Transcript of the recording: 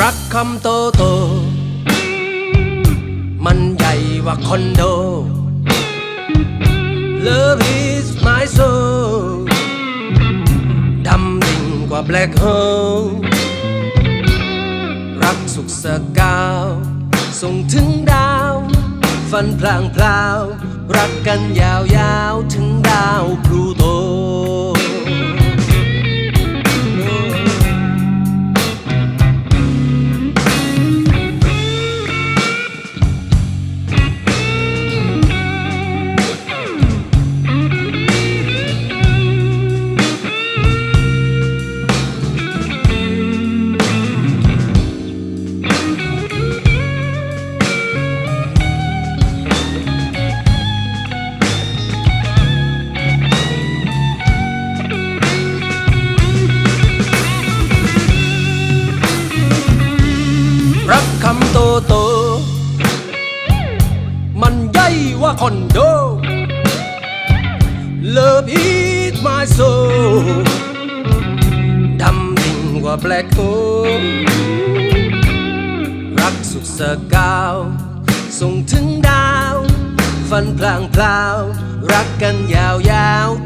รักคำโตโต มันใหญ่กว่าคอนโด Love is my soul ดำดิ่งกว่า black hole รักสุขสกาว ส่งถึงดาวฝันพลางพลาว รักกันยาวๆ ถึงดาวพลูโต ญ่กว่าคนโด Love eat my soul ดำดิ่งกว่า black hole รักสุดสกาว ส่งถึงดาวฝันพลางพลาว รักกันยาวๆ